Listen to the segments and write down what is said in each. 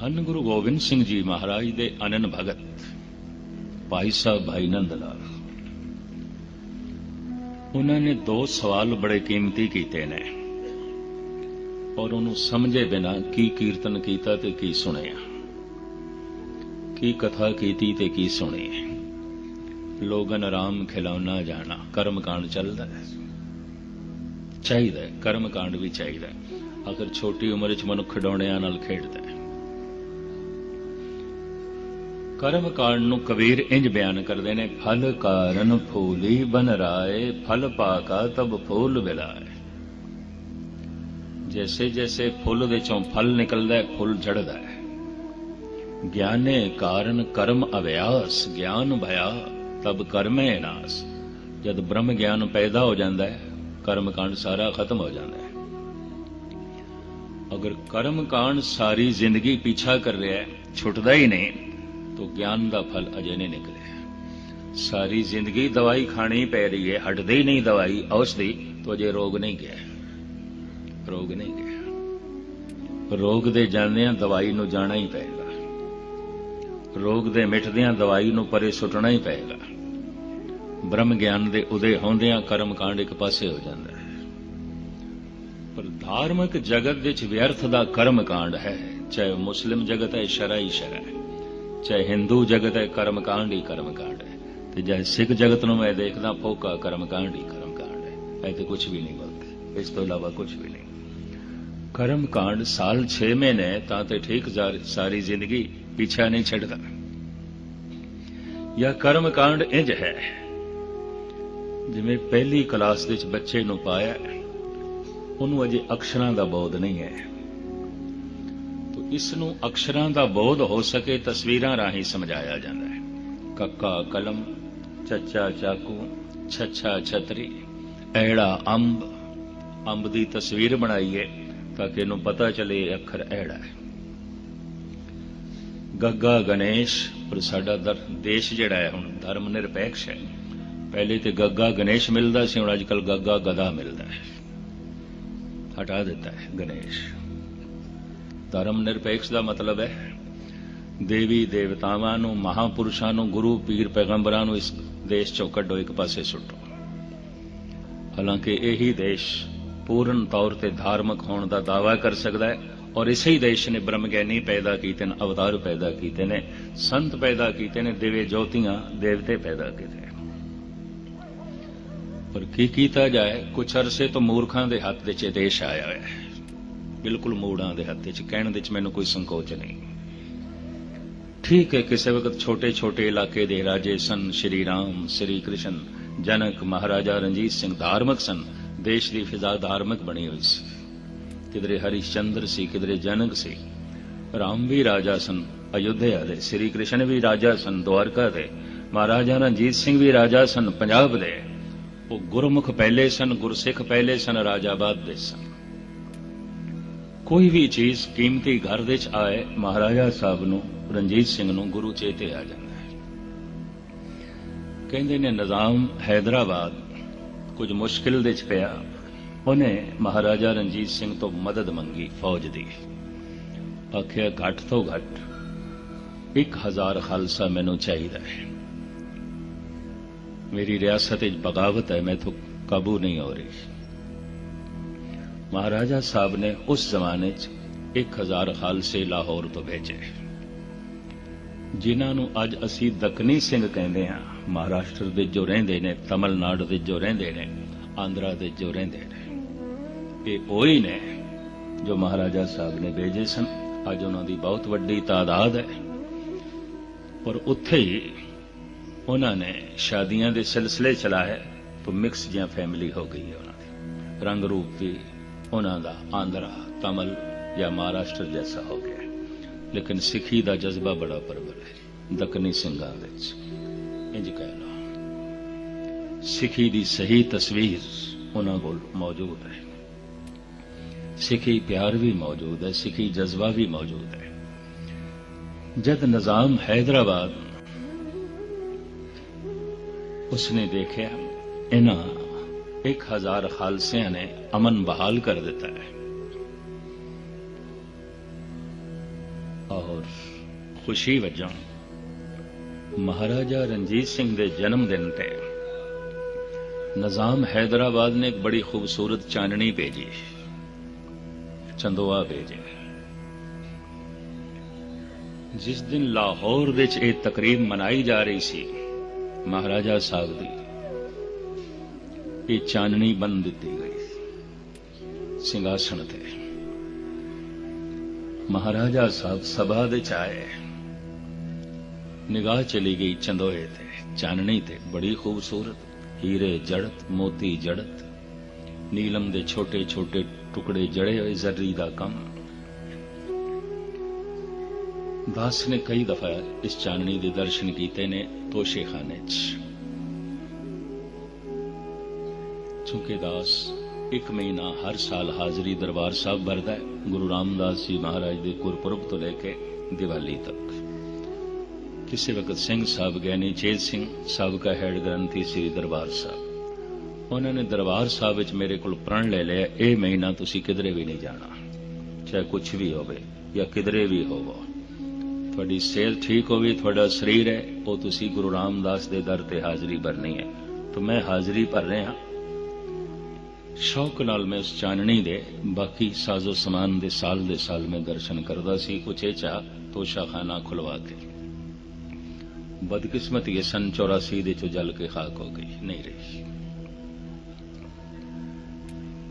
ਧੰਨ ਗੁਰੂ ਗੋਬਿੰਦ ਸਿੰਘ ਜੀ ਮਹਾਰਾਜ ਦੇ ਅਨਨ ਭਗਤ, ਭਾਈ ਸਾਹਿਬ ਭਾਈ ਨੰਦ ਲਾਲ ਉਹਨਾਂ ਨੇ ਦੋ ਸਵਾਲ ਬੜੇ ਕੀਮਤੀ ਕੀਤੇ ਨੇ ਔਰ ਉਹਨੂੰ ਸਮਝੇ ਬਿਨਾ ਕੀ ਕੀਰਤਨ ਕੀਤਾ ਤੇ ਕੀ ਸੁਣਿਆ, ਕੀ ਕਥਾ ਕੀਤੀ ਤੇ ਕੀ ਸੁਣੀ। ਲੋਗਨ ਆਰਾਮ ਖਿਲਾਉਣਾ ਜਾਣਾ ਕਰਮ ਕਾਂਡ ਚੱਲਦਾ ਹੈ। ਚਾਹੀਦਾ ਕਰਮ ਕਾਂਡ ਵੀ ਚਾਹੀਦਾ ਅਗਰ ਛੋਟੀ ਉਮਰ ਵਿੱਚ ਮਨੁੱਖ ਖਿਡੌਣਿਆਂ ਨਾਲ ਖੇਡਦਾ ਕਰਮ ਕਾਂਡ ਨੂੰ ਕਬੀਰ ਇੰਜ ਬਿਆਨ ਕਰਦੇ ਨੇ, ਫਲ ਕਾਰਨ ਫੂਲੀ ਬਨ ਰਾਏ ਫਲ ਪਾਕਾ ਤਬ ਫੂਲ ਬਿਲਾਏ। ਜੈਸੇ ਜੈਸੇ ਫੁੱਲ ਦੇ ਚੋਂ ਫਲ ਨਿਕਲਦਾ ਹੈ, ਫੁੱਲ ਝੜਦਾ ਹੈ। ਗਿਆਨੇ ਕਾਰਨ ਕਰਮ ਅਭਿਆਸ, ਗਿਆਨ ਭਇਆ, ਤਬ ਕਰਮੇ ਨਾਸ। ਜਦ ਬ੍ਰਹਮ ਗਿਆਨ ਪੈਦਾ ਹੋ ਜਾਂਦਾ ਹੈ, ਕਰਮ ਕਾਂਡ ਸਾਰਾ ਖਤਮ ਹੋ ਜਾਂਦਾ ਹੈ। ਅਗਰ ਕਰਮ ਕਾਂਡ ਸਾਰੀ ਜ਼ਿੰਦਗੀ ਪਿੱਛਾ ਕਰ ਰਿਹਾ ਹੈ, ਛੁੱਟਦਾ ਹੀ ਨਹੀਂ। तो ज्ञान का फल अजय नहीं निकले सारी जिंदगी दवाई खानी पै रही है हटदी ही नहीं दवाई औषधि तो अजय रोग नहीं गया रोग नहीं गया ਰੋਗ ਦੇ ਜਾਂਦਿਆਂ ਦਵਾਈ ਨੂੰ ਜਾਣਾ ਹੀ ਪਏਗਾ ਰੋਗ ਦੇ ਮਿਟਦਿਆਂ ਦਵਾਈ ਨੂੰ ਪਰੇ ਸੁੱਟਣਾ ਹੀ ਪਏਗਾ ਬ੍ਰਹਮ ਗਿਆਨ ਦੇ ਉਦੇ ਹੁੰਦਿਆਂ ਕਰਮ ਕਾਂਡ ਇੱਕ ਪਾਸੇ ਹੋ ਜਾਂਦਾ ਹੈ ਪਰ ਧਾਰਮਿਕ ਜਗਤ ਵਿੱਚ ਵਿਅਰਥ ਦਾ ਕਰਮ ਕਾਂਡ ਹੈ ਚਾਹੇ ਮੁਸਲਿਮ ਜਗਤ ਹੈ ਸ਼ਰਈ ਸ਼ਰਅ ਹੈ ਚਾਹੇ ਹਿੰਦੂ ਜਗਤ ਹੈ ਕਰਮ ਕਾਂਡ ਹੀ ਕਰਮ ਕਾਂਡ ਹੈ। ਤੇ ਜੇ ਸਿੱਖ ਜਗਤ ਨੂੰ ਮੈਂ ਦੇਖਦਾ, ਫੋਕਾ ਕਰਮ ਕਾਂਡ ਹੀ ਕਰਮ ਕਾਂਡ ਹੈ। ਇਹ ਤੇ ਕੁਝ ਵੀ ਨਹੀਂ ਬੋਲਦੇ। ਇਸ ਤੋਂ ਇਲਾਵਾ ਕੁਝ ਵੀ ਨਹੀਂ। ਕਰਮ ਕਾਂਡ ਸਾਲ 6 ਮਹੀਨੇ ਤਾਂ ਤੇ ਠੀਕ ਸਾਰੀ ਜ਼ਿੰਦਗੀ ਪਿੱਛਾ ਨਹੀਂ ਛੱਡਦਾ। ਜਾਂ ਕਰਮ ਕਾਂਡ ਇੰਜ ਹੈ, ਜਿਵੇਂ ਪਹਿਲੀ ਕਲਾਸ ਵਿੱਚ ਬੱਚੇ ਨੂੰ ਪਾਇਆ ਉਹਨੂੰ ਅਜੇ ਅਕਸ਼ਰਾਂ ਦਾ ਬੋਧ ਨਹੀਂ ਹੈ। ਇਸ ਨੂੰ ਅਕਸ਼ਰਾਂ ਦਾ ਬੋਧ ਹੋ ਸਕੇ ਤਸਵੀਰਾਂ ਰਾਹੀਂ ਸਮਝਾਇਆ ਜਾਂਦਾ ਹੈ। ਕੱਕਾ ਕਲਮ ਚੱਚਾ ਚਾਕੂ, ਛੱਛਾ ਛਤਰੀ, ਐੜਾ ਅੰਬ। ਅੰਬ ਦੀ ਤਸਵੀਰ ਬਣਾਈਏ ਤਾਂ ਕਿ ਇਹਨੂੰ ਪਤਾ ਚਲੇ ਇਹ ਅੱਖਰ ਐੜਾ ਹੈ। ਗੱਗਾ ਗਣੇਸ਼, ਪਰ ਸਾਡਾ ਦੇਸ਼ ਜਿਹੜਾ ਹੈ ਹੁਣ ਧਰਮ ਨਿਰਪੇਖ ਹੈ। ਪਹਿਲੇ ਤੇ ਗੱਗਾ ਗਣੇਸ਼ ਮਿਲਦਾ ਸੀ, ਹੁਣ ਅੱਜਕੱਲ ਗੱਗਾ ਗਦਾ ਮਿਲਦਾ ਹੈ। ਹਟਾ ਦਿੱਤਾ ਹੈ ਗਣੇਸ਼। ਧਰਮ ਨਿਰਪੇਖ ਦਾ ਮਤਲਬ ਹੈ। ਦੇਵੀ ਦੇਵਤਾਵਾਂ ਨੂੰ, ਮਹਾਪੁਰਸ਼ਾਂ ਨੂੰ, ਗੁਰੂ, ਪੀਰ ਪੈਗੰਬਰਾਂ ਨੂੰ ਇਸ ਦੇਸ਼ ਚੋਂ ਕੱਢੋ, ਇੱਕ ਪਾਸੇ ਸੁੱਟੋ। ਹਾਲਾਂਕਿ ਇਹੀ ਦੇਸ਼ ਪੂਰਨ ਤੌਰ ਤੇ ਧਾਰਮਿਕ ਹੋਣ ਦਾ ਦਾਅਵਾ ਕਰ ਸਕਦਾ ਹੈ ਔਰ ਇਸੇ ਹੀ ਦੇਸ਼ ਨੇ ਬ੍ਰਹਮ ਗਿਆਨੀ ਪੈਦਾ ਕੀਤੇ ਨੇ, ਅਵਤਾਰ ਪੈਦਾ ਕੀਤੇ ਨੇ, ਸੰਤ ਪੈਦਾ ਕੀਤੇ ਨੇ ਦੇਵੇ ਜੋਤੀਆਂ, ਦੇਵਤੇ ਪੈਦਾ ਕੀਤੇ ਪਰ ਕੀ ਕੀਤਾ ਜਾਏ? ਕੁਛ ਅਰਸੇ ਤੋਂ ਮੂਰਖਾਂ ਦੇ ਹੱਥ ਵਿੱਚ ਇਹ ਦੇਸ਼ ਆਇਆ ਹੋਇਆ ਹੈ। ਬਿਲਕੁਲ ਮੋੜਾਂ ਦੇ ਹੱਥ 'ਚ ਕਹਿਣ ਦੇ 'ਚ ਮੈਨੂੰ ਕੋਈ ਸੰਕੋਚ ਨਹੀਂ। ਠੀਕ ਹੈ, ਕਿਸੇ ਵਕਤ ਛੋਟੇ ਛੋਟੇ ਇਲਾਕੇ ਦੇ ਰਾਜੇ ਸਨ, ਸ਼੍ਰੀ ਰਾਮ, ਸ਼੍ਰੀ ਕ੍ਰਿਸ਼ਨ, ਜਨਕ ਮਹਾਰਾਜਾ ਰਣਜੀਤ ਸਿੰਘ ਧਾਰਮਿਕ ਸਨ, ਦੇਸ਼ ਦੀ ਫਿਜ਼ਾ ਧਾਰਮਿਕ ਬਣੀ ਹੋਈ ਸੀ। ਕਿਧਰੇ ਹਰੀਸ਼ਚੰਦਰ ਸੀ, ਕਿਧਰੇ ਜਨਕ ਸੀ। ਰਾਮ ਵੀ ਰਾਜਾ ਸਨ, ਅਯੁੱਧਿਆ ਦੇ, ਸ਼੍ਰੀ ਕ੍ਰਿਸ਼ਨ ਵੀ ਰਾਜਾ ਸਨ ਦੁਆਰਕਾ ਦੇ। ਮਹਾਰਾਜਾ ਰਣਜੀਤ ਸਿੰਘ ਵੀ ਰਾਜਾ ਸਨ, ਪੰਜਾਬ ਦੇ। ਉਹ ਗੁਰਮੁਖ ਪਹਿਲੇ ਸਨ, ਗੁਰਸਿੱਖ ਪਹਿਲੇ ਸਨ ਰਾਜਾਬਾਦ ਦੇ ਸਨ। ਕੋਈ ਵੀ ਚੀਜ਼ ਕੀਮਤੀ ਘਰ ਦੇ ਚ ਆਏ, ਮਹਾਰਾਜਾ ਸਾਹਿਬ ਨੂੰ, ਰਣਜੀਤ ਸਿੰਘ ਨੂੰ ਗੁਰੂ ਚੇਤੇ ਆ ਜਾਂਦਾ ਹੈ। ਕਹਿੰਦੇ ਨੇ, ਨਿਜ਼ਾਮ ਹైదరాబాద్ ਕੁਝ ਮੁਸ਼ਕਿਲ ਦੇ ਚ ਪਿਆ। ਉਹਨੇ ਮਹਾਰਾਜਾ ਰਣਜੀਤ ਸਿੰਘ ਤੋਂ ਮਦਦ ਮੰਗੀ ਫੌਜ ਦੀ। ਆਖਿਆ, ਘੱਟ ਤੋਂ ਘੱਟ 1000 ਖਾਲਸਾ ਮੈਨੂੰ ਚਾਹੀਦਾ ਹੈ। ਮੇਰੀ ਰਿਆਸਤ ਵਿੱਚ ਬਗਾਵਤ ਹੈ ਮੈਂ ਤੋਂ ਕਾਬੂ ਨਹੀਂ ਹੋ ਰਹੀ। ਮਹਾਰਾਜਾ ਸਾਹਿਬ ਨੇ ਉਸ ਜ਼ਮਾਨੇ 'ਚ 1000 ਖਾਲਸੇ ਲਾਹੌਰ ਤੋਂ ਭੇਜੇ। ਜਿਨ੍ਹਾਂ ਨੂੰ ਅੱਜ ਅਸੀਂ ਦਕਨੀ ਸਿੰਘ ਕਹਿੰਦੇ ਹਾਂ, ਮਹਾਰਾਸ਼ਟਰ ਦੇ ਜੋ ਰਹਿੰਦੇ ਨੇ, ਤਮਿਲਨਾਡੂ ਦੇ ਜੋ ਰਹਿੰਦੇ ਨੇ, ਆਂਧਰਾ ਦੇ ਜੋ ਰਹਿੰਦੇ ਨੇ। ਇਹ ਉਹੀ ਨੇ ਜੋ ਮਹਾਰਾਜਾ ਸਾਹਿਬ ਨੇ ਭੇਜੇ ਸਨ। ਅੱਜ ਉਹਨਾਂ ਦੀ ਬਹੁਤ ਵੱਡੀ ਤਾਦਾਦ ਹੈ। ਪਰ ਉੱਥੇ ਹੀ ਉਹਨਾਂ ਨੇ ਸ਼ਾਦੀਆਂ ਦੇ ਸਿਲਸਿਲੇ ਚਲਾਏ, ਤਾਂ ਮਿਕਸ ਜਿਹਾ ਫੈਮਿਲੀ ਹੋ ਗਈ ਹੈ ਉਹਨਾਂ ਦੀ। ਰੰਗ ਰੂਪ ਦੀ ਉਹਨਾਂ ਦਾ ਆਂਧਰਾ, ਤਮਲ ਜਾਂ ਮਹਾਰਾਸ਼ਟਰ ਜੈਸਾ ਹੋ ਗਿਆ। ਲੇਕਿਨ ਸਿੱਖੀ ਦਾ ਜਜ਼ਬਾ ਬੜਾ ਪਰਬਲ ਹੈ, ਦਕਨੀ ਸਿੰਘਾਂ ਦੇ ਵਿੱਚ ਇੰਜ ਕਹਿਣਾ ਸਿੱਖੀ ਦੀ ਸਹੀ ਤਸਵੀਰ ਉਹਨਾਂ ਕੋਲ ਮੌਜੂਦ ਹੈ। ਸਿੱਖੀ ਪਿਆਰ ਵੀ ਮੌਜੂਦ ਹੈ, ਸਿੱਖੀ ਜਜ਼ਬਾ ਵੀ ਮੌਜੂਦ ਹੈ। ਜਦ ਨਿਜ਼ਾਮ ਹైదరాబాద్, ਉਸਨੇ ਦੇਖਿਆ, ਇਹਨਾਂ 1000 ਖਾਲਸਿਆਂ ਨੇ ਅਮਨ ਬਹਾਲ ਕਰ ਦਿੱਤਾ ਹੈ ਔਰ ਖੁਸ਼ੀ ਵਜੋਂ ਮਹਾਰਾਜਾ ਰਣਜੀਤ ਸਿੰਘ ਦੇ ਜਨਮ ਦਿਨ ਤੇ ਨਿਜ਼ਾਮ ਹੈਦਰਾਬਾਦ ਨੇ ਇੱਕ ਬੜੀ ਖੂਬਸੂਰਤ ਚਾਨਣੀ ਭੇਜੀ ਚੰਦੋਆ ਭੇਜੇ ਜਿਸ ਦਿਨ ਲਾਹੌਰ ਵਿੱਚ ਇਹ ਤਕਰੀਬ ਮਨਾਈ ਜਾ ਰਹੀ ਸੀ ਮਹਾਰਾਜਾ ਸਾਹਿਬ ਦੀ ਇਹ ਚਾਨਣੀ ਬੰਨ ਦਿੱਤੀ ਗਈ। ਸਿੰਘਾਸਣ ਤੇ ਮਹਾਰਾਜਾ ਸਾਹਿਬ ਸਭਾ ਦੇ ਚ ਨਿਗਾਹ ਚਲੀ ਗਈ ਚੰਦੋਏ ਤੇ। ਚਾਨਣੀ ਤੇ ਬੜੀ ਖੂਬਸੂਰਤ, ਹੀਰੇ ਜੜਤ, ਮੋਤੀ ਜੜਤ, ਨੀਲਮ ਦੇ ਛੋਟੇ ਛੋਟੇ ਟੁਕੜੇ ਜੜੇ ਹੋਏ ਜ਼ਰਰੀ ਦਾ ਕੰਮ। ਦਾਸ ਨੇ ਕਈ ਦਫਾ ਇਸ ਚਾਨਣੀ ਦੇ ਦਰਸ਼ਨ ਕੀਤੇ ਨੇ ਤੋਸ਼ੇਖਾਨੇ 'ਚ। ਚੁੱਕੇ ਦਾਸ, ਇੱਕ ਮਹੀਨਾ ਹਰ ਸਾਲ ਹਾਜ਼ਰੀ ਦਰਬਾਰ ਸਾਹਿਬ ਭਰਦਾ ਹੈ। ਗੁਰੂ ਰਾਮਦਾਸ ਜੀ ਮਹਾਰਾਜ ਦੇ ਗੁਰਪੁਰਬ ਤੋਂ ਲੈ ਕੇ ਦੀਵਾਲੀ ਤੱਕ। ਕਿਸੇ ਵਕਤ ਸਿੰਘ ਸਾਹਿਬ ਗਿਆਨੀ ਚੇਤ ਸਿੰਘ ਸਾਬਕਾ ਹੈਡ ਗ੍ਰੰਥੀ ਸ੍ਰੀ ਦਰਬਾਰ ਸਾਹਿਬ। ਉਹਨਾਂ ਨੇ ਦਰਬਾਰ ਸਾਹਿਬ ਵਿੱਚ ਮੇਰੇ ਕੋਲ ਪ੍ਰਣ ਲੈ ਲਿਆ, ਇਹ ਮਹੀਨਾ ਤੁਸੀਂ ਕਿਧਰੇ ਵੀ ਨਹੀਂ ਜਾਣਾ। ਚਾਹੇ ਕੁਝ ਵੀ ਹੋਵੇ ਜਾਂ ਕਿਧਰੇ ਵੀ ਹੋਵੋ। ਤੁਹਾਡੀ ਸਿਹਤ ਠੀਕ ਹੋਵੇ, ਤੁਹਾਡਾ ਸਰੀਰ ਹੈ, ਉਹ ਤੁਸੀਂ ਗੁਰੂ ਰਾਮਦਾਸ ਦੇ ਦਰ ਤੇ ਹਾਜ਼ਰੀ ਭਰਨੀ ਹੈ। ਤਾਂ ਮੈਂ ਹਾਜ਼ਰੀ ਭਰ ਰਿਹਾ ਸ਼ੌਕ ਨਾਲ ਮੈਂ ਉਸ ਚਾਨਣੀ ਦੇ, ਬਾਕੀ ਸਾਜ਼ੋ ਸਮਾਨ ਦੇ ਸਾਲ ਦੇ ਸਾਲ ਮੈਂ ਦਰਸ਼ਨ ਕਰਦਾ ਸੀ, ਕੁਛ ਚਾ ਤੋਸ਼ਾਖਾਨਾ ਖੁਲਵਾ ਕੇ। ਬਦਕਿਸਮਤੀ ਇਹ ਸਨ 84 ਦੇ ਚੋ ਜਲ ਕੇ ਖਾਕ ਹੋ ਗਈ, ਨਹੀਂ ਰਹੀ।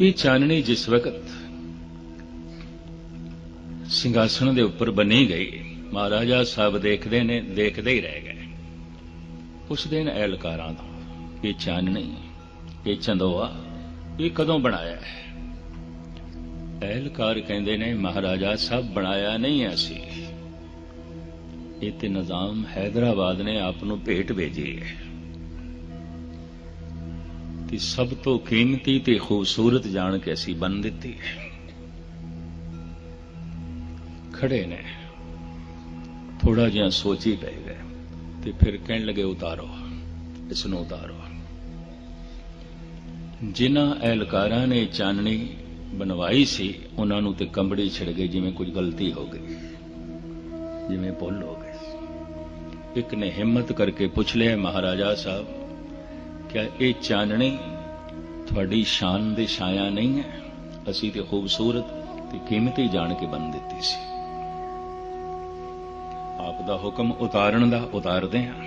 ਇਹ ਚਾਨਣੀ ਜਿਸ ਵਕਤ ਸਿੰਘਾਸਣ ਦੇ ਉੱਪਰ ਬਣੀ ਗਈ, ਮਹਾਰਾਜਾ ਸਾਹਿਬ ਦੇਖਦੇ ਨੇ, ਦੇਖਦੇ ਹੀ ਰਹਿ ਗਏ। ਉਸ ਦਿਨ ਐਲਕਾਰਾਂ ਦਾ, ਇਹ ਚਾਨਣੀ, ਇਹ ਚੰਦੋਆ ਇਹ ਕਦੋਂ ਬਣਾਇਆ ਹੈ? ਅਹਿਲਕਾਰ ਕਹਿੰਦੇ ਨੇ, ਮਹਾਰਾਜਾ, ਸਭ ਬਣਾਇਆ ਨਹੀਂ ਹੈ ਅਸੀਂ। ਇਹ ਤੇ ਨਿਜ਼ਾਮ ਹੈਦਰਾਬਾਦ ਨੇ ਆਪ ਨੂੰ ਭੇਟ ਭੇਜੀ ਹੈ। ਤੇ ਸਭ ਤੋਂ ਕੀਮਤੀ ਤੇ ਖੂਬਸੂਰਤ ਜਾਣ ਕੇ ਅਸੀਂ ਬਣ ਦਿੱਤੀ ਹੈ। ਖੜੇ ਨੇ। ਥੋੜਾ ਜਿਹਾ ਸੋਚੀ ਪੈ ਗਏ ਤੇ ਫਿਰ ਕਹਿਣ ਲੱਗੇ, ਉਤਾਰੋ। ਇਸ ਨੂੰ ਉਤਾਰੋ। ਜਿਨ੍ਹਾਂ ਐਲਕਾਰਾਂ ਨੇ ਚਾਨਣੀ ਬਣਵਾਈ ਸੀ, ਉਹਨਾਂ ਨੂੰ ਤੇ ਕੰਬੜੇ ਛਿੜ ਗਏ ਜਿਵੇਂ ਕੁਝ ਗਲਤੀ ਹੋ ਗਈ, ਜਿਵੇਂ ਭੁੱਲ ਹੋ ਗਈ ਇੱਕ ਨੇ ਹਿੰਮਤ ਕਰਕੇ ਪੁੱਛ ਲਿਆ, ਮਹਾਰਾਜਾ ਸਾਹਿਬ ਕਿ ਇਹ ਚਾਨਣੀ ਤੁਹਾਡੀ ਸ਼ਾਨ ਦੇ ਛਾਇਆ ਨਹੀਂ ਹੈ? ਅਸੀਂ ਤੇ ਖੂਬਸੂਰਤ ਤੇ ਕੀਮਤੀ ਜਾਣ ਕੇ ਬਣ ਦਿੱਤੀ ਸੀ। ਆਪ ਦਾ ਹੁਕਮ ਉਤਾਰਨ ਦਾ ਉਤਾਰਦੇ ਹਾਂ।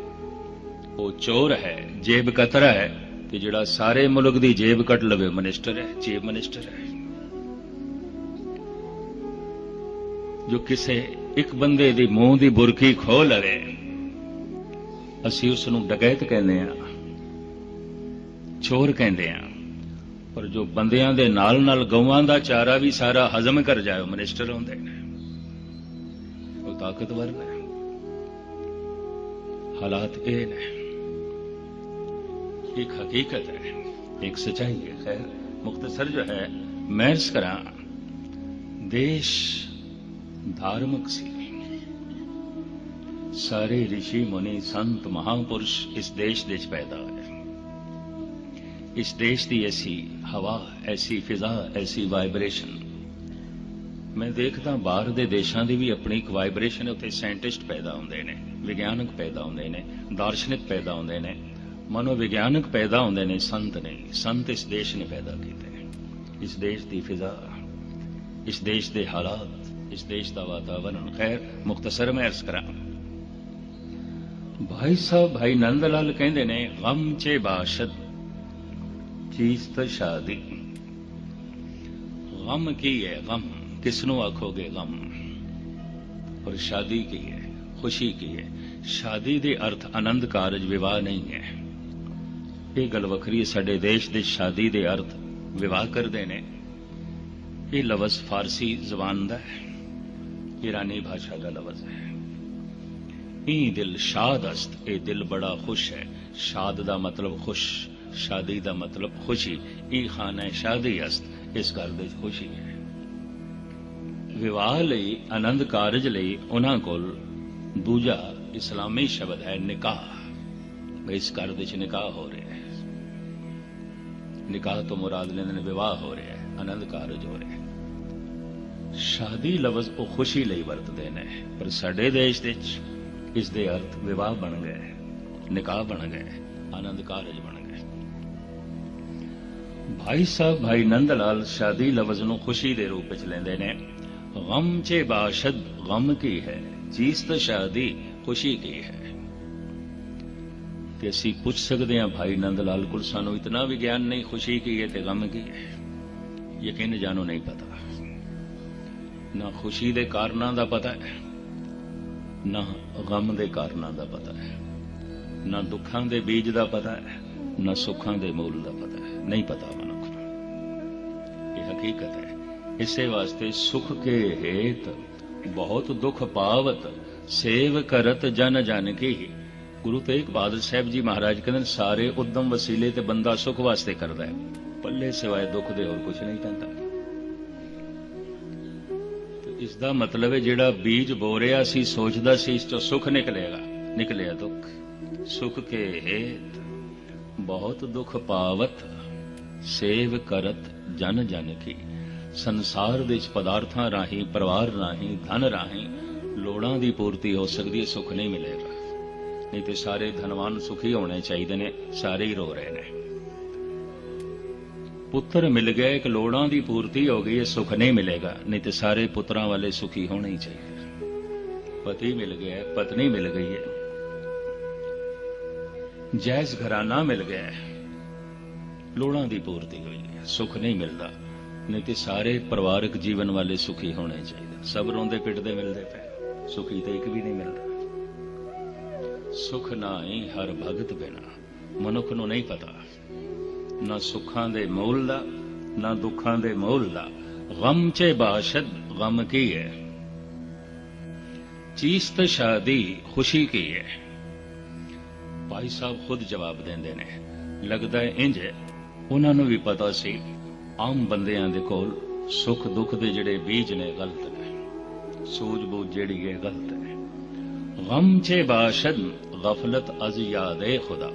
ਉਹ ਚੋਰ ਹੈ, ਜੇਬ ਕਤਰਾ ਹੈ ਤੇ ਜਿਹੜਾ ਸਾਰੇ ਮੁਲਕ ਦੀ ਜੇਬ ਕੱਟ ਲਵੇ, ਮਿਨਿਸਟਰ ਹੈ ਚੀਫ ਮਿਨਿਸਟਰ ਹੈ। ਜੋ ਕਿਸੇ ਇੱਕ ਬੰਦੇ ਦੀ ਮੂੰਹ ਦੀ ਬੁਰਕੀ ਖੋਹ ਲਵੇ, ਅਸੀਂ ਉਸ ਨੂੰ ਡਕੈਤ ਕਹਿੰਦੇ ਆ ਚੋਰ ਕਹਿੰਦੇ ਆ ਪਰ ਜੋ ਬੰਦਿਆਂ ਦੇ ਨਾਲ ਨਾਲ ਗਊਆਂ ਦਾ ਚਾਰਾ ਵੀ ਸਾਰਾ ਹਜ਼ਮ ਕਰ ਜਾਏ ਉਹ ਮਿਨਿਸਟਰ ਹੁੰਦੇ ਨੇ। ਉਹ ਤਾਕਤਵਰ ਨੇ। ਹਾਲਾਤ ਇਹ ਨੇ ਇੱਕ ਹਕੀਕਤ ਹੈ ਇੱਕ ਸਚਾਈ ਹੈ ਖੈਰ ਮੁਖਤਸਰ ਜੋ ਹੈ ਮੈਂ ਇਸ ਕਰਾਂ ਦੇਸ਼ ਧਾਰਮਿਕ ਸੀ ਸਾਰੇ ઋષਿ ਮੁਨੀ ਸੰਤ ਮਹਾਪੁਰਸ਼ ਇਸ ਦੇਸ਼ ਦੇ ਵਿੱਚ ਪੈਦਾ ਹੋਏ ਇਸ ਦੇਸ਼ ਦੀ ਐਸੀ ਹਵਾ ਐਸੀ ਫਿਜ਼ਾ ਐਸੀ ਵਾਈਬ੍ਰੇਸ਼ਨ ਮੈਂ ਦੇਖਦਾ ਬਾਹਰ ਦੇ ਦੇਸ਼ਾਂ ਦੀ ਵੀ ਆਪਣੀ ਇੱਕ ਵਾਈਬ੍ਰੇਸ਼ਨ ਉੱਥੇ ਸਾਇੰਟਿਸਟ ਪੈਦਾ ਹੁੰਦੇ ਨੇ ਵਿਗਿਆਨਕ ਪੈਦਾ ਹੁੰਦੇ ਨੇ ਦਾਰਸ਼ਨਿਕ ਪੈਦਾ ਹੁੰਦੇ ਨੇ ਮਨੋਵਿਗਿਆਨਕ ਪੈਦਾ ਹੁੰਦੇ ਨੇ ਸੰਤ ਨੇ। ਸੰਤ ਇਸ ਦੇਸ਼ ਨੇ ਪੈਦਾ ਕੀਤੇ। ਇਸ ਦੇਸ਼ ਦੀ ਫਿਜ਼ਾ, ਇਸ ਦੇਸ਼ ਦੇ ਹਾਲਾਤ, ਇਸ ਦੇਸ਼ ਦਾ ਵਾਤਾਵਰਣ। ਖੈਰ, ਮੁਖਤਸਰ ਮੈਂ ਅਰਜ਼ ਕਰਾਂ। ਭਾਈ ਸਾਹਿਬ, ਭਾਈ ਨੰਦ ਲਾਲ ਕਹਿੰਦੇ ਨੇ, ਗਮ ਚੇ ਬਾਸ਼ਦ, ਚੀਜ਼ ਤਾਂ ਸ਼ਾਦੀ। ਗਮ ਕੀ ਹੈ? ਗਮ। ਕਿਸ ਨੂੰ ਆਖੋਗੇ ਗਮ? ਔਰ ਸ਼ਾਦੀ ਕੀ ਹੈ? ਖੁਸ਼ੀ ਕੀ ਹੈ? ਸ਼ਾਦੀ ਦੇ ਅਰਥ ਆਨੰਦ ਕਾਰਜ, ਵਿਵਾਹ ਨਹੀਂ ਹੈ। ਇਹ ਗੱਲ ਵੱਖਰੀ ਹੈ, ਸਾਡੇ ਦੇਸ਼ ਦੇ ਸ਼ਾਦੀ ਦੇ ਅਰਥ ਵਿਵਾਹ ਕਰਦੇ ਨੇ। ਇਹ ਲਫ਼ਜ਼ ਫਾਰਸੀ ਜ਼ਬਾਨ ਦਾ ਹੈ ਈਰਾਨੀ ਭਾਸ਼ਾ ਦਾ ਲਫ਼ਜ਼ ਹੈ। ਇਹ ਦਿਲ ਸ਼ਾਦ ਅਸਤ ਇਹ ਦਿਲ ਬੜਾ ਖੁਸ਼ ਹੈ। ਸ਼ਾਦ ਦਾ ਮਤਲਬ ਖੁਸ਼, ਸ਼ਾਦੀ ਦਾ ਮਤਲਬ ਖੁਸ਼ੀ। ਇਹ ਖਾਨਾ ਸ਼ਾਦੀ ਅਸਤ, ਇਸ ਘਰ ਦੇ ਖੁਸ਼ੀ ਹੈ। ਵਿਵਾਹ ਲਈ, ਆਨੰਦ ਕਾਰਜ ਲਈ ਉਹਨਾਂ ਕੋਲ ਦੂਜਾ ਇਸਲਾਮੀ ਸ਼ਬਦ ਹੈ ਨਿਕਾਹ। ਇਸ ਘਰ ਦੇ ਵਿੱਚ ਨਿਕਾਹ ਹੋ ਰਿਹਾ ਹੈ। ਨਿਕਾਹ ਤੋਂ ਮੁਰਾਦ ਲੈਂਦੇ ਨੇ, ਵਿਵਾਹ ਹੋ ਰਿਹਾ ਹੈ, ਆਨੰਦ ਕਾਰਜ ਹੋ ਰਿਹਾ ਹੈ। ਸ਼ਾਦੀ ਲਫ਼ਜ਼ ਉਹ ਖੁਸ਼ੀ ਲਈ ਵਰਤਦੇ ਨੇ, ਪਰ ਸਾਡੇ ਦੇਸ਼ ਦੇ ਵਿੱਚ ਇਸ ਦੇ ਅਰਥ ਵਿਵਾਹ ਬਣ ਗਏ ਨਿਕਾਹ ਬਣ ਗਏ ਆਨੰਦ ਕਾਰਜ ਬਣ ਗਏ ਭਾਈ ਸਾਹਿਬ, ਭਾਈ ਨੰਦ ਲਾਲ ਸ਼ਾਦੀ ਲਫ਼ਜ਼ ਨੂੰ ਖੁਸ਼ੀ ਦੇ ਰੂਪ ਵਿੱਚ ਲੈਂਦੇ ਨੇ, ਗਮ ਚੇ ਬਾਸ਼ਦ, ਗਮ ਕੀ ਹੈ? ਚੀਜ਼ ਤਾਂ ਸ਼ਾਦੀ, ਖੁਸ਼ੀ ਕੀ ਹੈ? ਤੇ ਅਸੀਂ ਪੁੱਛ ਸਕਦੇ ਹਾਂ, ਭਾਈ ਨੰਦ ਲਾਲ ਕੋਲ ਸਾਨੂੰ ਇਤਨਾ ਵੀ ਗਿਆਨ ਨਹੀਂ, ਖੁਸ਼ੀ ਕੀ ਹੈ ਤੇ ਗਮ ਕੀ? ਹੈ ਯਕੀਨ ਜਾਣੋ ਨਹੀਂ ਪਤਾ। ਨਾ ਖੁਸ਼ੀ ਦੇ ਕਾਰਨਾਂ ਦਾ ਪਤਾ ਹੈ, ਨਾ ਗਮ ਦੇ ਕਾਰਨਾਂ ਦਾ ਪਤਾ ਹੈ। ਨਾ ਦੁੱਖਾਂ ਦੇ ਬੀਜ ਦਾ ਪਤਾ ਹੈ, ਨਾ ਸੁੱਖਾਂ ਦੇ ਮੂਲ ਦਾ ਪਤਾ ਹੈ। ਨਹੀਂ ਪਤਾ ਮਨੁੱਖ ਨੂੰ। ਇਹ ਹਕੀਕਤ ਹੈ। ਇਸੇ ਵਾਸਤੇ ਸੁਖ ਕੇ ਹੇਤ, ਬਹੁਤ ਦੁੱਖ ਪਾਵਤ, ਸੇਵ ਕਰਤ ਜਨ ਜਨ ਕੀ ਗੁਰੂ ਤੇਗ ਬਹਾਦਰ ਸਾਹਿਬ ਜੀ ਮਹਾਰਾਜ ਕਹਿੰਦੇ ਸਾਰੇ ਉਦਮ ਵਸੀਲੇ ਤੇ ਬੰਦਾ ਸੁਖ ਵਾਸਤੇ ਕਰਦਾ ਹੈ। ਪੱਲੇ ਸਿਵਾਏ ਦੁੱਖ ਦੇ ਹੋਰ ਕੁਝ ਨਹੀਂ ਪੈਂਦਾ। ਤੇ ਇਸ ਦਾ ਮਤਲਬ ਹੈ, ਜਿਹੜਾ ਬੀਜ ਬੋ ਰਿਹਾ ਸੀ, ਸੋਚਦਾ ਸੀ, ਇਸ ਤੋਂ ਸੁਖ ਨਿਕਲੇਗਾ। ਨਿਕਲਿਆ ਦੁੱਖ। ਸੁਖ ਕੇ ਹੇਤ ਬਹੁਤ ਦੁੱਖ ਪਾਵਤ, ਸੇਵ ਕਰਤ ਜਨ ਜਨ ਕੀ। ਸੰਸਾਰ ਦੇ ਵਿੱਚ ਪਦਾਰਥਾਂ ਰਾਹੀਂ, ਪਰਿਵਾਰ ਰਾਹੀਂ, ਧਨ ਰਾਹੀਂ ਲੋੜਾਂ ਦੀ ਪੂਰਤੀ ਹੋ ਸਕਦੀ ਹੈ, ਸੁਖ ਨਹੀਂ ਮਿਲੇਗਾ। ਨਹੀਂ ਤੇ ਸਾਰੇ ਧਨਵਾਨ ਸੁਖੀ ਹੋਣੇ ਚਾਹੀਦੇ ਨੇ, ਸਾਰੇ ਹੀ ਰੋ ਰਹੇ ਨੇ। ਪੁੱਤਰ ਮਿਲ ਗਏ ਇੱਕ ਲੋੜਾਂ ਦੀ ਪੂਰਤੀ ਹੋ ਗਈ ਹੈ ਸੁਖ ਨਹੀਂ ਮਿਲੇਗਾ, ਨਹੀਂ ਤੇ ਸਾਰੇ ਪੁੱਤਰਾਂ ਵਾਲੇ ਸੁਖੀ ਹੋਣੇ ਹੀ ਚਾਹੀਦੇ ਪਤੀ ਮਿਲ ਗਿਆ, ਪਤਨੀ ਮਿਲ ਗਈ ਹੈ। ਜੈਸ ਘਰਾਨਾ ਮਿਲ ਗਿਆ, ਲੋੜਾਂ ਦੀ ਪੂਰਤੀ ਹੋਈ ਹੈ, ਸੁਖ ਨਹੀਂ ਮਿਲਦਾ, ਨਹੀਂ ਤੇ ਸਾਰੇ ਪਰਿਵਾਰਕ ਜੀਵਨ ਵਾਲੇ ਸੁਖੀ ਹੋਣੇ ਚਾਹੀਦੇ ਸਭ ਰੋਂਦੇ ਪਿੱਟਦੇ ਮਿਲਦੇ ਪਏ, ਸੁਖੀ ਤਾਂ ਇੱਕ ਵੀ ਨਹੀਂ ਮਿਲਦਾ। ਸੁਖ ਨਾਹੀ ਹਰ ਭਗਤ ਬਿਨਾ। ਮਨੁੱਖ ਨੂੰ ਨਹੀਂ ਪਤਾ। ਨਾ ਸੁੱਖਾਂ ਦੇ ਮੂਲ ਦਾ, ਨਾ ਦੁੱਖਾਂ ਦੇ ਮੂਲ ਦਾ। ਗਮ ਚ ਬਾਸ਼ਦ ਗਮ ਕੀ ਹੈ ਚੀਜ਼ ਸ਼ਾਦੀ ਖੁਸ਼ੀ ਕੀ ਹੈ ਭਾਈ ਸਾਹਿਬ ਖੁਦ ਜਵਾਬ ਦਿੰਦੇ ਨੇ। ਲੱਗਦਾ ਹੈ ਇੰਜ ਉਹਨਾਂ ਨੂੰ ਵੀ ਪਤਾ ਸੀ, ਆਮ ਬੰਦਿਆਂ ਦੇ ਕੋਲ ਸੁੱਖ ਦੁੱਖ ਦੇ ਜਿਹੜੇ ਬੀਜ ਨੇ, ਗਲਤ ਨੇ। ਸੂਝ-ਬੂਝ ਜਿਹੜੀ ਹੈ, ਗਲਤ ਹੈ। ਗਮ ਚੇ ਬਾਸ਼ਦ ਗਫਲਤ ਅਜ਼ ਯਾਦੇ ਖੁਦਾ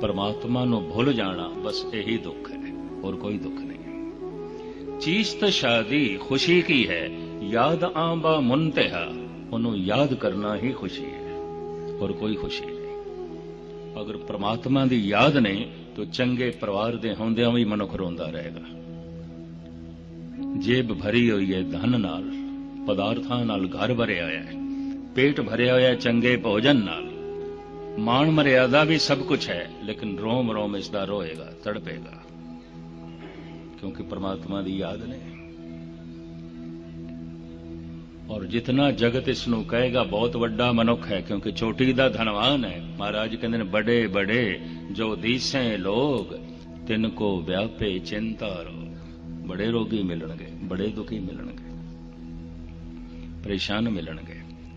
ਪਰਮਾਤਮਾ ਨੂੰ ਭੁੱਲ ਜਾਣਾ ਬਸ ਇਹੀ ਦੁੱਖ ਹੈ ਹੋਰ ਕੋਈ ਦੁੱਖ ਨਹੀਂ ਚੀਜ਼ ਤਾਂ ਸ਼ਾਦੀ ਖੁਸ਼ੀ ਕੀ ਹੈ ਯਾਦ ਆਂਬਾ ਮੁੰਤਹਾ ਉਹਨੂੰ ਯਾਦ ਕਰਨਾ ਹੀ ਖੁਸ਼ੀ ਹੈ ਔਰ ਕੋਈ ਖੁਸ਼ੀ ਨਹੀਂ ਅਗਰ ਪ੍ਰਮਾਤਮਾ ਦੀ ਯਾਦ ਨਹੀਂ ਤਾਂ ਚੰਗੇ ਪਰਿਵਾਰ ਦੇ ਹੁੰਦਿਆਂ ਵੀ ਮਨੁੱਖ ਰੋਂਦਾ ਰਹੇਗਾ ਜੇਬ ਭਰੀ ਹੋਈ ਹੈ ਧਨ ਨਾਲ ਪਦਾਰਥਾਂ ਨਾਲ ਘਰ ਭਰਿਆ ਹੋਇਆ ਹੈ ਪੇਟ ਭਰਿਆ ਹੋਇਆ ਚੰਗੇ ਭੋਜਨ ਨਾਲ। ਮਾਣ ਮਰਿਆਦਾ ਵੀ ਸਭ ਕੁਝ ਹੈ, ਲੇਕਿਨ ਰੋਮ ਰੋਮ ਇਸ ਦਾ ਰੋਏਗਾ, ਤੜਪੇਗਾ। ਕਿਉਂਕਿ ਪਰਮਾਤਮਾ ਦੀ ਯਾਦ ਨੇ। ਔਰ ਜਿਤਨਾ ਜਗਤ ਇਸ ਨੂੰ ਕਹੇਗਾ, ਬਹੁਤ ਵੱਡਾ ਮਨੁੱਖ ਹੈ, ਕਿਉਂਕਿ ਚੋਟੀ ਦਾ ਧਨਵਾਨ ਹੈ। ਮਹਾਰਾਜ ਕਹਿੰਦੇ ਨੇ ਬੜੇ ਬੜੇ ਜੋ ਦੀਸੇ ਲੋਗ, ਤਿੰਨ ਕੋ ਵਿਆਪੇ ਚਿੰਤਾ ਰੋਗ। ਬੜੇ ਰੋਗੀ ਮਿਲਣਗੇ, ਬੜੇ ਦੁਖੀ ਮਿਲਣਗੇ, ਪਰੇਸ਼ਾਨ ਮਿਲਣਗੇ।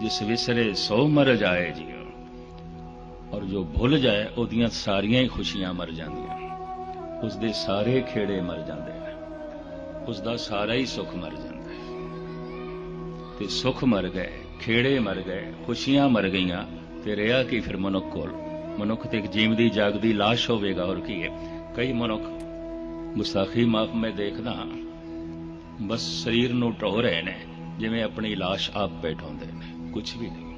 ਜਿਸ ਵਿਸਰੇ ਸੋ ਮਰ ਜਾਏ ਜੀਓ। ਔਰ ਜੋ ਭੁੱਲ ਜਾਏ, ਉਹਦੀਆਂ ਸਾਰੀਆਂ ਹੀ ਖੁਸ਼ੀਆਂ ਮਰ ਜਾਂਦੀਆਂ। ਉਸ ਦੇ ਸਾਰੇ ਖੇੜੇ ਮਰ ਜਾਂਦੇ ਨੇ ਉਸ ਦਾ ਸਾਰਾ ਹੀ ਸੁੱਖ ਮਰ ਜਾਂਦਾ ਹੈ। ਤੇ ਸੁੱਖ ਮਰ ਗਏ, ਖੇੜੇ ਮਰ ਗਏ, ਖੁਸ਼ੀਆਂ ਮਰ ਗਈਆਂ। ਤੇ ਰਿਹਾ ਕੀ ਫਿਰ ਮਨੁੱਖ ਕੋਲ? ਮਨੁੱਖ ਤੇ ਇੱਕ ਜੀਵਦੀ ਜਾਗਦੀ ਲਾਸ਼ ਹੋਵੇਗਾ ਔਰ ਕੀ ਹੈ? ਕਈ ਮਨੁੱਖ ਗੁਸਤਾਖੀ ਮਾਫ ਮੈਂ ਦੇਖਦਾ ਬਸ ਸਰੀਰ ਨੂੰ ਢੋ ਰਹੇ ਨੇ, ਜਿਵੇਂ ਆਪਣੀ ਲਾਸ਼ ਆਪ ਬੈਠਾਉਂਦੇ ਨੇ। ਕੁਝ ਵੀ ਨਹੀਂ।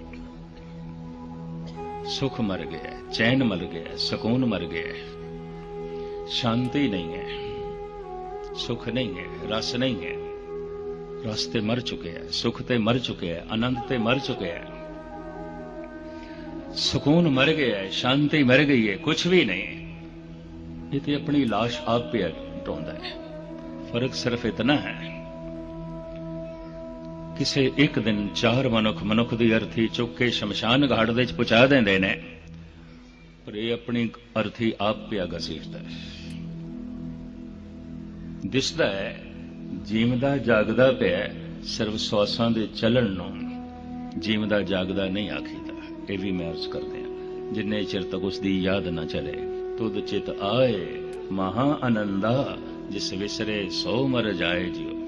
ਸੁਖ ਮਰ ਗਿਆ ਚੈਨ ਮਰ ਗਿਆ ਸਕੂਨ ਮਰ ਗਿਆ ਸ਼ਾਂਤੀ ਨਹੀਂ ਹੈ, ਸੁਖ ਨਹੀਂ ਹੈ, ਰਸ ਨਹੀਂ ਹੈ। ਰਸ ਤੇ ਮਰ ਚੁੱਕੇ ਹੈ, ਸੁਖ ਤੇ ਮਰ ਚੁੱਕੇ ਹੈ, ਆਨੰਦ ਤੇ ਮਰ ਚੁੱਕੇ ਹੈ। ਸਕੂਨ ਮਰ ਗਿਆ ਹੈ, ਸ਼ਾਂਤੀ ਮਰ ਗਈ ਹੈ ਕੁਝ ਵੀ ਨਹੀਂ ਇਹ ਤੇ ਆਪਣੀ লাশ ਆਪ ਪਿਆ ਢੋਂਦਾ ਹੈ। ਫ਼ਰਕ ਸਿਰਫ ਇਤਨਾ ਹੈ ਕਿਸੇ ਇੱਕ ਦਿਨ ਚਾਰ ਮਨੁੱਖ ਮਨੁੱਖ ਦੀ ਅਰਥੀ ਚੁੱਕ ਕੇ ਸ਼ਮਸ਼ਾਨ ਘਾਟ ਦੇ ਵਿੱਚ ਪਹੁੰਚਾ ਦਿੰਦੇ ਨੇ। ਪਰ ਇਹ ਆਪਣੀ ਅਰਥੀ ਆਪ ਪਿਆ ਘਸੀਟਦਾ ਹੈ। ਦਿਸਦਾ ਹੈ, ਜੀਵਦਾ ਜਾਗਦਾ ਪਿਆ ਸਿਰਫ ਸਵਾਸਾਂ ਦੇ ਚੱਲਣ ਨੂੰ ਜੀਵਦਾ ਜਾਗਦਾ ਨਹੀਂ ਆਖੀਦਾ। ਇਹ ਵੀ ਮੈਂ ਅਰਜ਼ ਕਰਦੇ ਹਾਂ, ਜਿੰਨੇ ਚਿਰ ਤੱਕ ਉਸ ਦੀ ਯਾਦ ਨਾ ਚਲੇ, ਤੁਧ ਚਿਤ ਆਏ ਮਹਾ ਆਨੰਦਾ, ਜਿਸ ਵਿਸਰੇ ਸੋ ਮਰ ਜਾਏ ਜਿਉ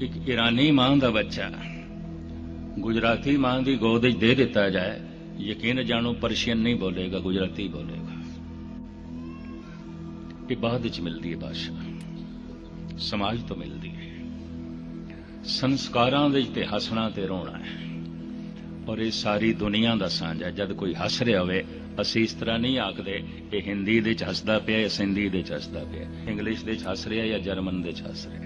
ਇੱਕ ਇਰਾਨੀ ਮਾਂ ਦਾ ਬੱਚਾ। ਗੁਜਰਾਤੀ ਮਾਂ ਦੀ ਗੋਦ ਵਿੱਚ ਦੇ ਦਿੱਤਾ ਜਾਏ, ਯਕੀਨ ਜਾਣੋ ਪਰਸ਼ੀਅਨ ਨਹੀਂ ਬੋਲੇਗਾ, ਗੁਜਰਾਤੀ ਬੋਲੇਗਾ। ਇਹ ਬਾਅਦ ਵਿੱਚ ਮਿਲਦੀ ਹੈ ਭਾਸ਼ਾ ਸਮਾਜ ਤੋਂ ਮਿਲਦੀ ਹੈ। ਸੰਸਕਾਰਾਂ ਦੇ ਤੇ ਹੱਸਣਾ ਤੇ ਰੋਣਾ ਹੈ। ਔਰ ਇਹ ਸਾਰੀ ਦੁਨੀਆ ਦਾ ਸਾਂਝਾ ਜਦ ਕੋਈ ਹੱਸ ਰਿਹਾ ਹੋਵੇ, ਅਸੀਂ ਇਸ ਤਰ੍ਹਾਂ ਨਹੀਂ ਆਖਦੇ, ਇਹ ਹਿੰਦੀ ਦੇ ਚ ਹੱਸਦਾ ਪਿਆ ਇਹ ਸਿੰਧੀ ਦੇ ਚ ਹੱਸਦਾ ਪਿਆ ਇੰਗਲਿਸ਼ ਦੇ ਚ ਹੱਸ ਰਿਹਾ ਜਾਂ ਜਰਮਨ ਦੇ ਚ ਹੱਸ ਰਿਹਾ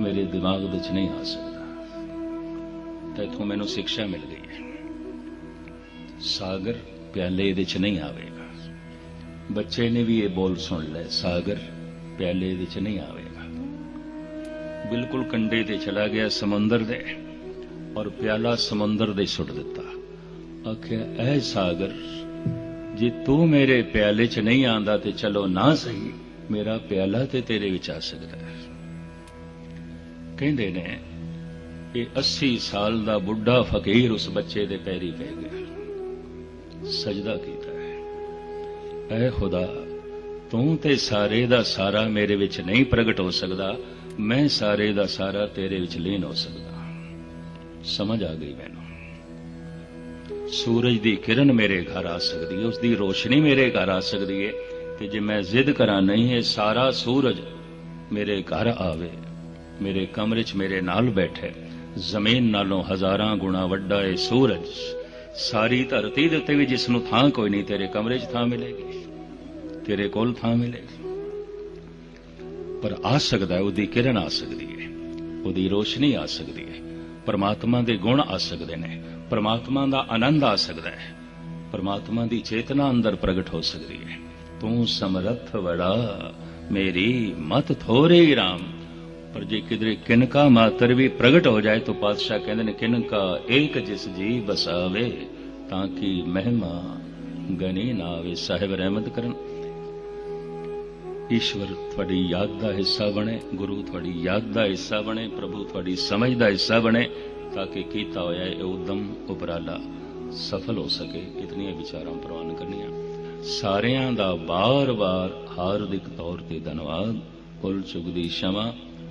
ਮੇਰੇ ਦਿਮਾਗ ਵਿੱਚ ਨਹੀਂ ਆ ਸਕਦਾ। ਤੈਥੋਂ ਮੈਨੂੰ ਸਿੱਖਿਆ ਮਿਲ ਗਈ ਹੈ। ਸਾਗਰ ਪਿਆਲੇ ਦੇ 'ਚ ਨਹੀਂ ਆਵੇਗਾ। ਬੱਚੇ ਨੇ ਵੀ ਇਹ ਬੋਲ ਸੁਣ ਲਏ ਸਾਗਰ ਪਿਆਲੇ ਦੇ 'ਚ ਨਹੀਂ ਆਵੇਗਾ। ਬਿਲਕੁਲ ਕੰਡੇ ਤੇ ਚਲਾ ਗਿਆ ਸਮੁੰਦਰ ਦੇ ਔਰ ਪਿਆਲਾ ਸਮੁੰਦਰ ਦੇ ਸੁੱਟ ਦਿੱਤਾ। ਆਖਿਆ, ਐ ਸਾਗਰ, ਜੇ ਤੂੰ ਮੇਰੇ ਪਿਆਲੇ 'ਚ ਨਹੀਂ ਆਂਦਾ ਤੇ ਚਲੋ ਨਾ ਸਹੀ, ਮੇਰਾ ਪਿਆਲਾ ਤੇ ਤੇਰੇ ਵਿੱਚ ਆ ਸਕਦਾ ਹੈ। ਕਹਿੰਦੇ ਨੇ ਇਹ 80 ਸਾਲ ਦਾ ਬੁੱਢਾ ਫਕੀਰ ਉਸ ਬੱਚੇ ਦੇ ਪੈਰੀ ਪੈ ਗਿਆ। ਸਜਦਾ ਕੀਤਾ ਹੈ। ਐ ਖੁਦਾ, ਤੂੰ ਤੇ ਸਾਰੇ ਦਾ ਸਾਰਾ ਮੇਰੇ ਵਿੱਚ ਨਹੀਂ ਪ੍ਰਗਟ ਹੋ ਸਕਦਾ, ਮੈਂ ਸਾਰੇ ਦਾ ਸਾਰਾ ਤੇਰੇ ਵਿੱਚ ਲੀਨ ਹੋ ਸਕਦਾ। ਸਮਝ ਆ ਗਈ ਮੈਨੂੰ। ਸੂਰਜ ਦੀ ਕਿਰਨ ਮੇਰੇ ਘਰ ਆ ਸਕਦੀ ਹੈ ਉਸ ਦੀ ਰੋਸ਼ਨੀ ਮੇਰੇ ਘਰ ਆ ਸਕਦੀ ਹੈ ਤੇ ਜੇ ਮੈਂ ਜ਼ਿੱਦ ਕਰਾਂ, ਨਹੀਂ ਇਹ ਸਾਰਾ ਸੂਰਜ ਮੇਰੇ ਘਰ ਆਵੇ। ਮੇਰੇ ਕਮਰੇ 'ਚ ਮੇਰੇ ਨਾਲ ਬੈਠੇ। ਜ਼ਮੀਨ ਨਾਲੋਂ ਹਜ਼ਾਰਾਂ ਗੁਣਾ ਵੱਡਾ ਹੈ ਸੂਰਜ। ਸਾਰੀ ਧਰਤੀ ਦੇ ਉੱਤੇ ਵੀ ਜਿਸ ਨੂੰ ਥਾਂ ਕੋਈ ਨਹੀਂ, ਤੇਰੇ ਕਮਰੇ 'ਚ ਥਾਂ ਮਿਲੇਗੀ। ਤੇਰੇ ਕੋਲ ਥਾਂ ਮਿਲੇਗੀ। ਪਰ ਆ ਸਕਦਾ ਹੈ, ਉਹਦੀ ਕਿਰਨ ਆ ਸਕਦੀ ਹੈ। ਉਹਦੀ ਰੋਸ਼ਨੀ ਆ ਸਕਦੀ ਹੈ। ਪਰਮਾਤਮਾ ਦੇ ਗੁਣ ਆ ਸਕਦੇ ਨੇ। ਪਰਮਾਤਮਾ ਦਾ ਆਨੰਦ ਆ ਸਕਦਾ ਹੈ। ਪਰਮਾਤਮਾ ਦੀ ਚੇਤਨਾ ਅੰਦਰ ਪ੍ਰਗਟ ਹੋ ਸਕਦੀ ਹੈ। ਤੂੰ ਸਮਰੱਥ ਵੜਾ, ਮੇਰੀ ਮਤ ਥੋਰੇ ਰਾਮ। ਪਰ ਜੇ ਕਿਧਰੇ ਕਿਨਕਾ ਮਾਤਰ ਵੀ ਪ੍ਰਗਟ ਹੋ ਜਾਏ ਤਾਂ ਪਾਤਸ਼ਾਹ ਕਹਿੰਦੇ ਨੇ, ਕਿਨਕਾ ਏਕ ਜਿਸ ਜੀ ਬਸਾਵੇ ਤਾਂ ਕਿ ਮਹਿਮਾ ਗਨੀ ਨਾ ਆਵੇ ਸਾਹਿਬ ਰਹਿਮਤ ਕਰਨ। ਈਸ਼ਵਰ ਤੁਹਾਡੀ ਯਾਦ ਦਾ ਹਿੱਸਾ ਬਣੇ, ਗੁਰੂ ਤੁਹਾਡੀ ਯਾਦ ਦਾ ਹਿੱਸਾ ਬਣੇ, ਪ੍ਰਭੂ ਤੁਹਾਡੀ ਸਮਝ ਦਾ ਹਿੱਸਾ ਬਣੇ, ਤਾਂ ਕਿ ਕੀਤਾ ਹੋਇਆ ਇਹ ਉਦਮ ਉਪਰਾਲਾ ਸਫਲ ਹੋ ਸਕੇ। ਇਤਨੀਆਂ ਵਿਚਾਰਾਂ ਪ੍ਰਵਾਨ ਕਰਨੀਆਂ। ਸਾਰਿਆਂ ਦਾ ਬਾਰ-ਬਾਰ ਹਾਰਦਿਕ ਤੌਰ ਤੇ ਧੰਨਵਾਦ। ਕੁੱਲ ਚੁਗਦੀ ਸ਼ਮਾ।